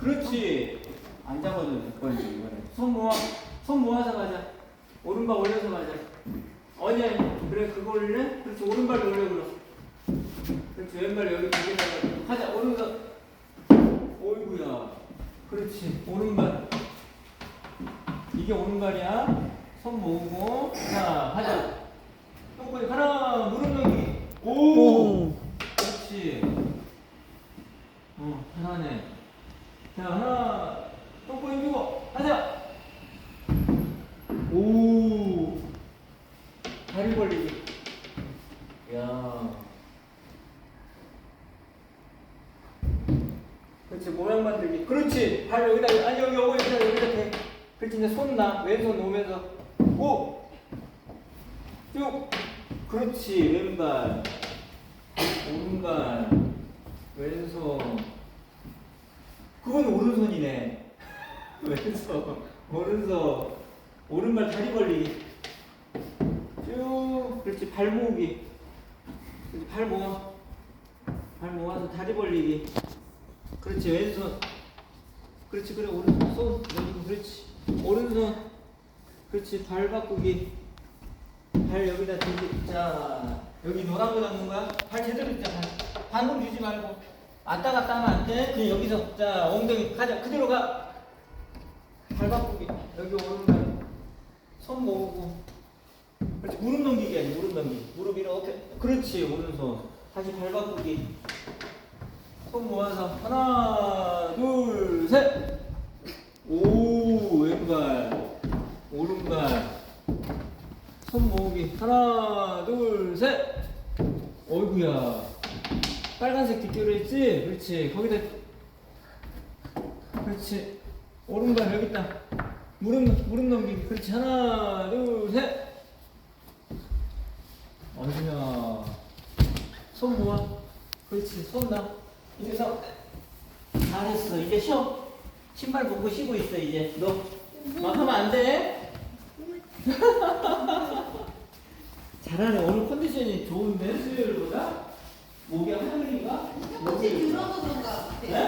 그렇지. 안 잡아도 될 거지 이거는. 손 모아. 손 모아서 가자. 오른발 올려서 가자. 어디 아니? 그래 그거 올리네? 그렇지 오른발 올려 그럼. 그렇지 왼발 여기 두개다가 하자 오른발. 어이구야. 그렇지 오른발. 이게 오른발이야. 손 모으고 자 하자. 똥꼬리 하나 무릎 넘기. 오. 그렇지. 어 잘하네. 자 하나 똥꼬 힘주고 하자. 오. 다리 벌리기. 야. 그렇지 모양 만들기. 그렇지 발 여기다 아니 여기 여기다 여기다 대. 그렇지 이제 손 나 왼손 놓으면서 오. 쭉. 그렇지 왼발. 왼손. 그건 오른손이네. 왼손. 오른손. 오른발 다리 벌리기. 쭉. 그렇지 발 모으기. 그렇지 발 모아. 발 모아서 다리 벌리기. 그렇지 왼손. 그렇지 그래 오른손 손 여기 그렇지 오른손. 그렇지 발 바꾸기. 발 여기다 대기. 자 여기 노란 거 잡는 거야. 발 제대로. 발. 방금 주지 말고. 왔다 갔다 하면 안 돼. 그냥 여기서 자 엉덩이 가자. 그대로 가. 발 바꾸기. 여기 오른발. 손 모으고. 그렇지 무릎 넘기기 아니 무릎 넘기기. 무릎 이렇게. 그렇지 오른손. 다시 발 바꾸기. 손 모아서 하나 둘 셋. 오 왼발 오른발 손 모으기 하나 둘 셋. 어이구야 빨간색 뒷교로 했지? 그렇지. 거기다. 그렇지. 오른발 여기 있다. 무릎 무릎 넘기기 그렇지. 하나 둘셋. 어디냐 손 모아. 그렇지. 손 나 이제 서. 잘했어. 이제 쉬어. 신발 벗고 쉬고 있어 이제. 너. 막 하면 안 돼. 잘하네. 오늘 컨디션이 좋은데 수요일보다 목이 하늘인가? 혹시 들어도 그런가? 네?